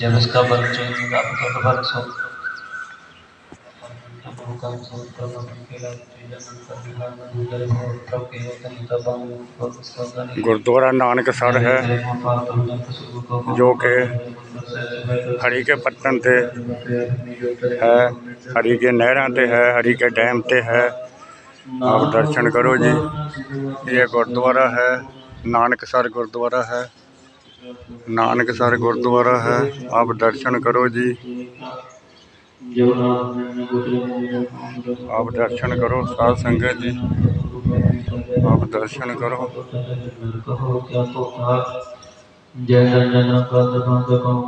जब इसका bulb change होगा तो bulb so gurdwara Nanak sir है, जो कि हरी के पत्तन ते है, हरी के नहर ते है, हरी के डैम से है। आप दर्शन करो जी, ये गुरुद्वारा है। ਨਹਿਰਾਂ ਤੇ ਹੈ ਹਰੀ ਕੇ ਡੈਮ ਤੇ ਹੈ ਆਪ ਦਰਸ਼ਨ ਕਰੋ ਜੀ ਇਹ ਗੁਰਦੁਆਰਾ ਹੈ ਨਾਨਕਸਰ ਗੁਰਦੁਆਰਾ ਹੈ ਨਾਨਕਸਰ ਗੁਰਦੁਆਰਾ ਹੈ ਆਪ ਦਰਸ਼ਨ ਕਰੋ ਜੀ जो नाम ने गुजरे ਆਪ ਦਰਸ਼ਨ ਕਰੋ ਸਾਧ ਸੰਗਤ ਜੀ ਆਪ ਦਰਸ਼ਨ ਕਰੋ कहो क्या तो जय जन जन पद पद